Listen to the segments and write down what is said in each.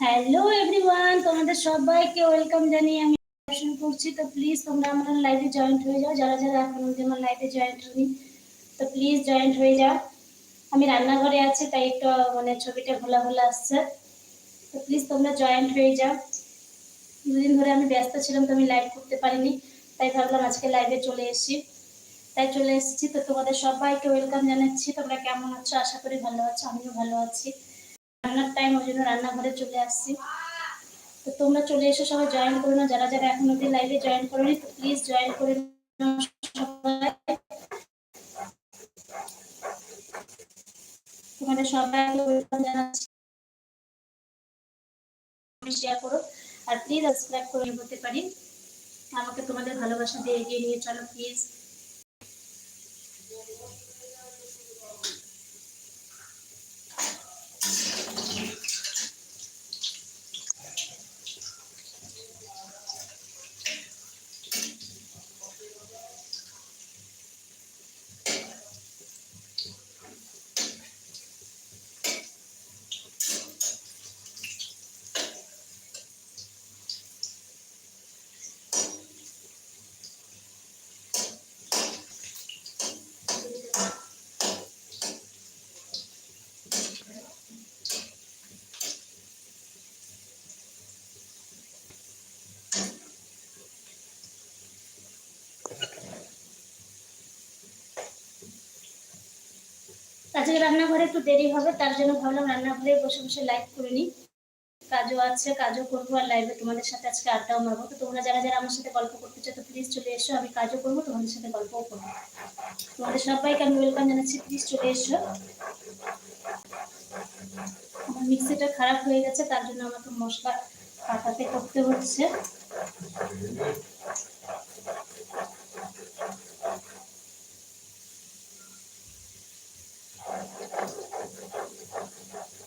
Hello everyone তোমাদের সবাইকে welcome জানিয়ে আমি শুরু করছি। তো প্লিজ তোমরা আমার লাইভে জয়েন্ট হয়ে যাও। যারা যারা এখন অব্দি আমার লাইভে জয়েন্ট হয়নি, তো প্লিজ জয়েন্ট হয়ে যাও। আমি রান্নাঘরে আছি, তাই একটু মানে ছবিটা ভোলা ভোলা আসছে। তো প্লিজ তোমরা জয়েন্ট হয়ে যাও। দুদিন ধরে আমি ব্যস্ত ছিলাম, তো আমি লাইভ করতে পারিনি। তাই ভাবলাম আজকে লাইভে চলে এসেছি। তাই চলে এসেছি, তো তোমাদের সবাইকে ওয়েলকাম জানাচ্ছি। তোমরা কেমন আছো? আশা করি ভালো আছো, আমিও ভালো আছি। রান্নার টাইম ওই জন্য রান্নাঘরে চলে আসছি। তো তোমরা চলে এসো, সবাই জয়েন করে নাও যারা যারা এখন অব্দি লাইভে জয়েন করোনি প্লিজ জয়েন করে তোমাদের সবাইকে ওয়েলকাম জানাচ্ছি। শেয়ার করো, আর প্লিজ সাবস্ক্রাইব করে হতে পারি। আমাকে তোমাদের ভালোবাসা দিয়ে এগিয়ে নিয়ে চলো প্লিজ আজকে রান্নাঘরে একটু দেরি হবে, তার জন্য ভাবলাম রান্নাঘরে বসে বসে লাইভ করে নিই। কাজও আছে, কাজও করব আর লাইভে তোমাদের সাথে আজকে আড্ডাও মারবো। তো তোমরা যারা যারা আমার সাথে গল্প করতে চাও, তো প্লিজ চলে এসো, আমি কাজও করব, তোমাদের সাথে গল্পও করব। তোমাদের সবাইকে আমি ওয়েলকাম জানাচ্ছি প্লিজ চলে এসো। আমার মিক্সিটা খারাপ হয়ে গেছে, তার জন্য আমাকে মশলা কাটাতে করতে হচ্ছে।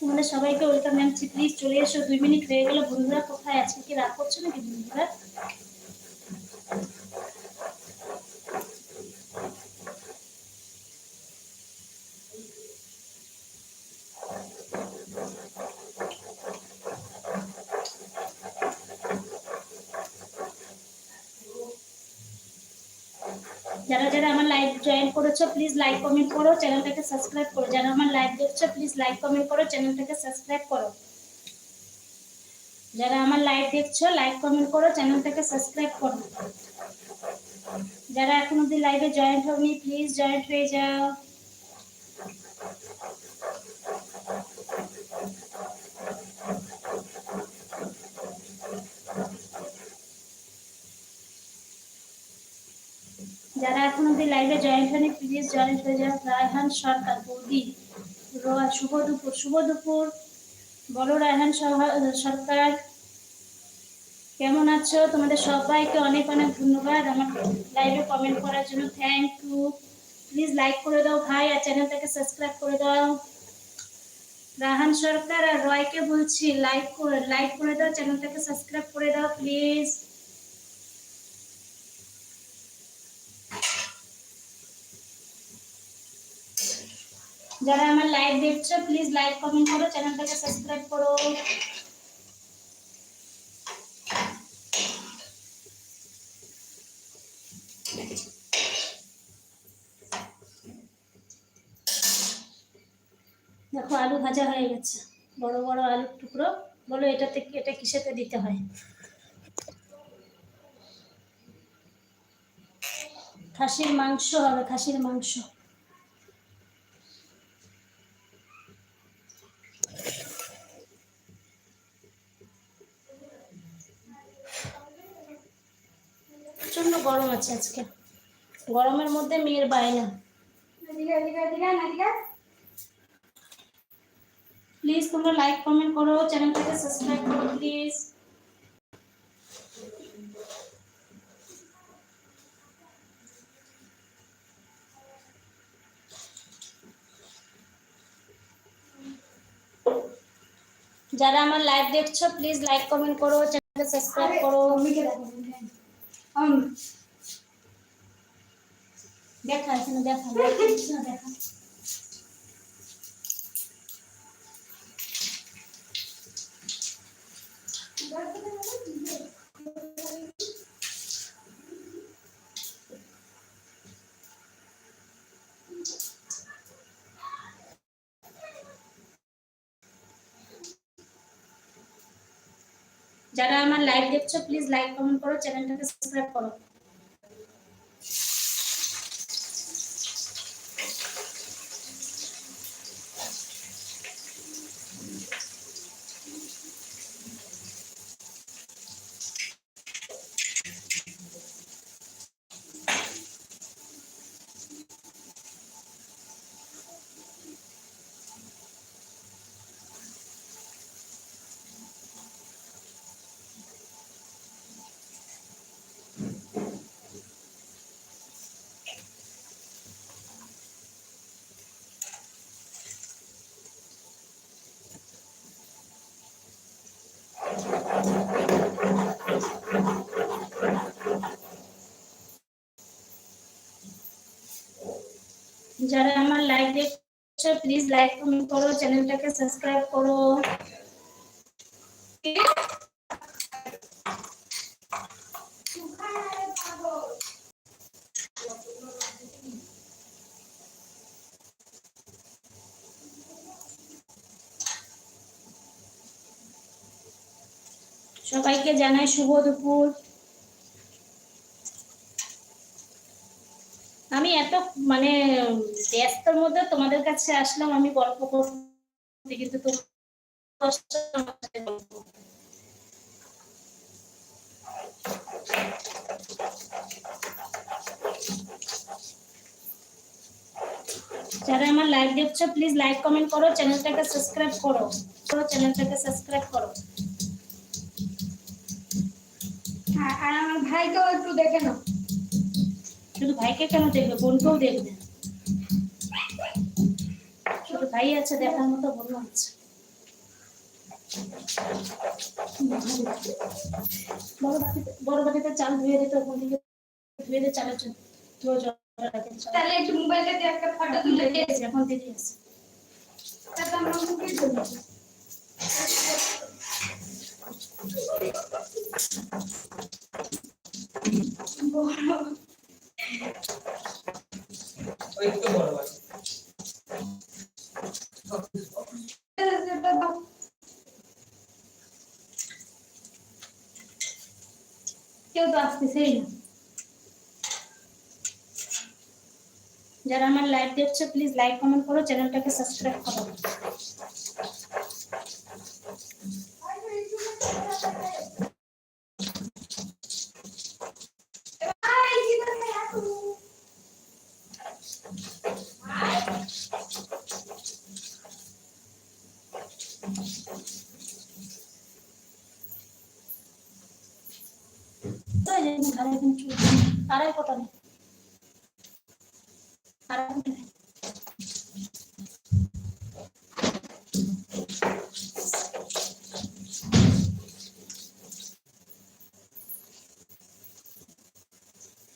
তোমাদের সবাইকে ওয়েলকাম জানাচ্ছি প্লিজ চলে এসো, দুই মিনিট হয়ে গেলো। বন্ধুরা, কোথায় আজকে? কি রাগ করছ নাকি বন্ধুরা যারা যারা আমার লাইভ জয়েন করেছ প্লিজ লাইক কমেন্ট করো চ্যানেলটাকে সাবস্ক্রাইব করো। যারা আমার লাইভ দেখছ প্লিজ লাইক কমেন্ট করো চ্যানেলটাকে সাবস্ক্রাইব করো। যারা আমার লাইভ দেখছ লাইক কমেন্ট করো চ্যানেলটাকে সাবস্ক্রাইব করো। যারা এখন অব্দি লাইভে জয়েন্ট হওনি প্লিজ জয়েন্ট হয়ে যাও। যারা এখন অব্দি লাইভে জয়েন্ট হয়নি প্লিজ জয়েন্ট হয়ে যাও। রায়হান সরকার, বৌদি শুভ দুপুর শুভ দুপুর। বলো রায়হান সরকার, কেমন আছো? তোমাদের সবাইকে অনেক অনেক ধন্যবাদ আমার লাইভে কমেন্ট করার জন্য। থ্যাংক ইউ প্লিজ লাইক করে দাও ভাই, আর চ্যানেলটাকে সাবস্ক্রাইব করে দাও। রাহান সরকার আর রয়কে বলছি লাইক করে লাইক করে দাও চ্যানেলটাকে সাবস্ক্রাইব করে দাও প্লিজ যারা আমার লাইভ দেখছ প্লিজ লাইক কমেন্ট করো চ্যানেলটাকে সাবস্ক্রাইব করো। দেখো, আলু ভাজা হয়ে গেছে। বড় বড় আলুর টুকরো। বলো এটাতে এটা কিসেতে দিতে হয়? খাসির মাংস হবে, খাসির মাংস। প্রচণ্ড গরম আছে আজকে। গরমের মধ্যে মেয়ের বায়না। প্লিজ তোমরা লাইক কমেন্ট করো চ্যানেলটাকে সাবস্ক্রাইব করো প্লিজ যারা আমার লাইভ দেখছ প্লিজ লাইক কমেন্ট করো চ্যানেলকে সাবস্ক্রাইব করো। দেখা এখানে দেখা দেখা Thank. যারা আমার লাইভ দেখছ প্লিজ লাইক কমেন্ট করো চ্যানেলটাকে সাবস্ক্রাইব করো। যারা আমার লাইভ দেখছ প্লিজ লাইক কমেন্ট করো চ্যানেলটাকে সাবস্ক্রাইব করো। সবাইকে জানাই শুভ দুপুর। আমি এত মানে ব্যস্তর মধ্যে তোমাদের কাছে আসলাম আমি গল্প করতে কিন্তু যারা আমার লাইভ দেখছ প্লিজ লাইক কমেন্ট করো চ্যানেলটাকে সাবস্ক্রাইব করো। করো চ্যানেলটাকে সাবস্ক্রাইব করো। হ্যাঁ, আর আমার ভাইকেও একটু দেখে নাও। শুধু ভাইকে কেন দেখবে? বোনকেও দেখবে। শুধু ভাই আছে দেখার মতো বোন আছে। বড় বাটিতে বড় বাটিতে চাল ধুয়ে দিতে ধুয়ে দিয়ে চালের জন্য। ধুয়ে জল তাহলে একটু মোবাইলটা দিয়ে একটা ফটো তুলে দিদি এখন দিদি আছে আমরা মুখে ওই তো বড় বাড়ি সেটা দাও। কেউ তো আসতেছেই না যারা আমার লাইভ দেখছ প্লিজ লাইক কমেন্ট করো চ্যানেলটাকে সাবস্ক্রাইব করো তো এই যে ঘরে এখন চুল আড়াই কটা নেই আড়াই কটা নেই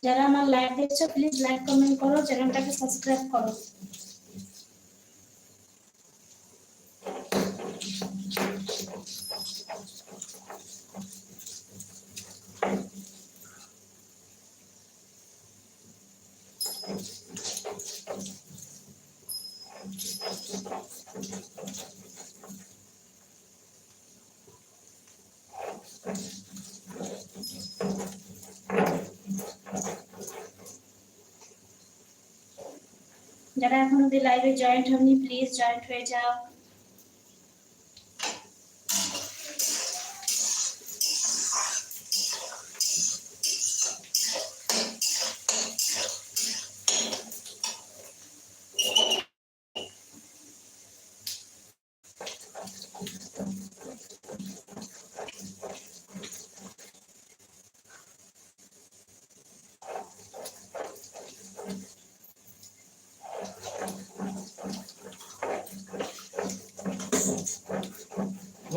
যারা আমার দেখছ প্লিজ লাইক কমেন্ট করো চ্যানেলটাকে সাবস্ক্রাইব করো। যারা এখন অব্দি লাইভে জয়েন্ট হননি প্লিজ জয়েন্ট হয়ে যাও।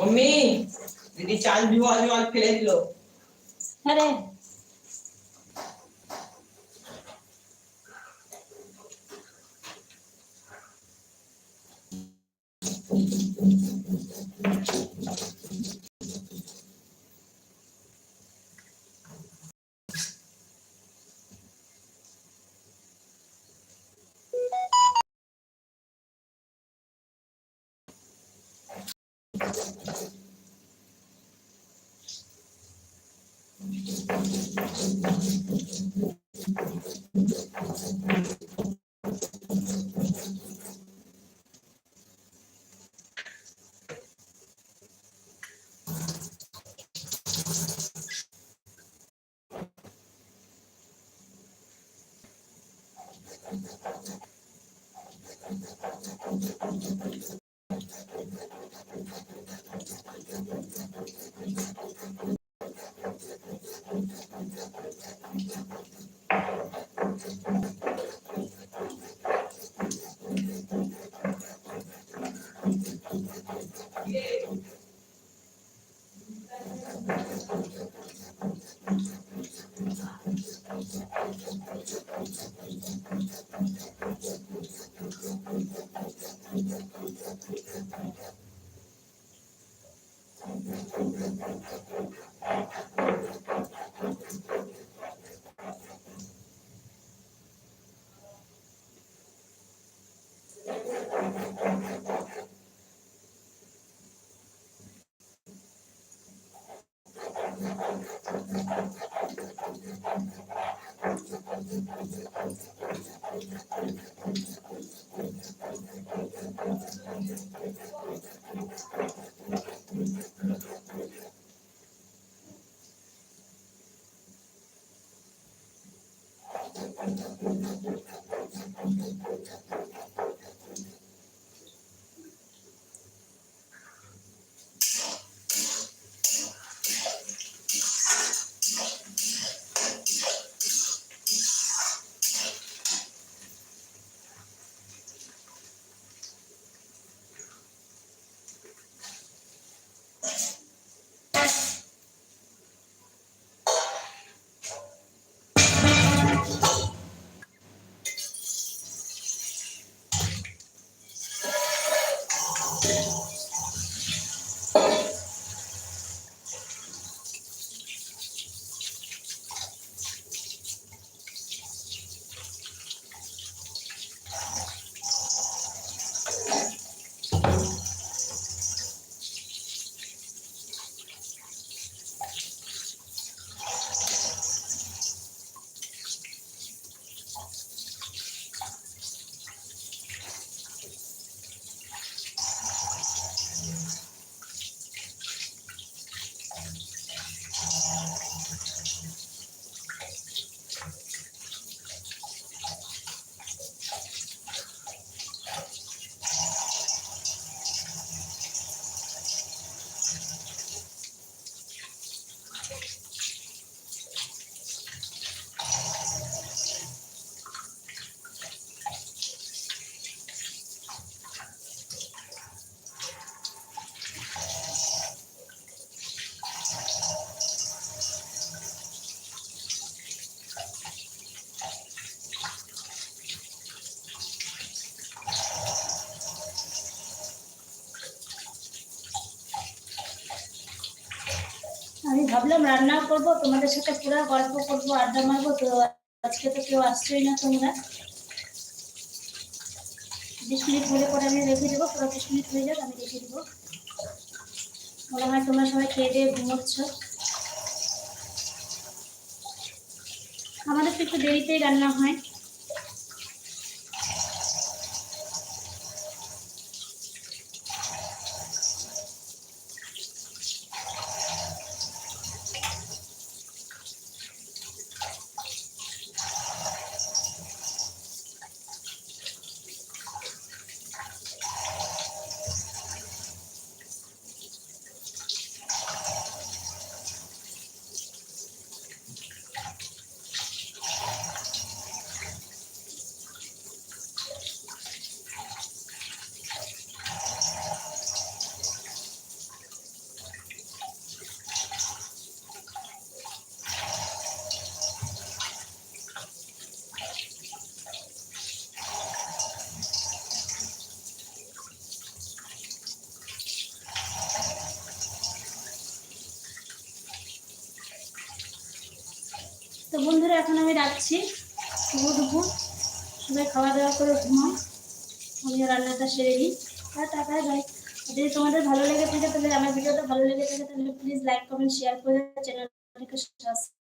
মম্মি দিদি চাল ধুয়া জল ফেলে দিল আরে Okay, আমি ভাবলাম রান্না করব, তোমাদের সাথে পুরো গল্প করব, আড্ডা মারবো, তো আজকে তো কেউ আসছোই না তোমরা। বিশ মিনিট হলে পরে আমি রেখে দেবো, পুরো বিশ মিনিট হয়ে যাক, আমি রেখে দেবো। মনে হয় তোমরা সবাই খেয়ে দিয়ে ঘুমোচ্ছ। আমাদের তো একটু দেরিতেই রান্না হয়। বন্ধুরা, এখন আমি রাখছি। শুভ দুপুর। সবাই খাওয়া দাওয়া করে ঘুমাও। আমিও রান্নাটা সেরে নিই। আর টাকা যাই যদি তোমাদের ভালো লেগে থাকে, তাহলে আমার ভিডিওটা ভালো লেগে থাকে, তাহলে প্লিজ লাইক কমেন্ট শেয়ার করে চ্যানেলটিকে সাবস্ক্রাইব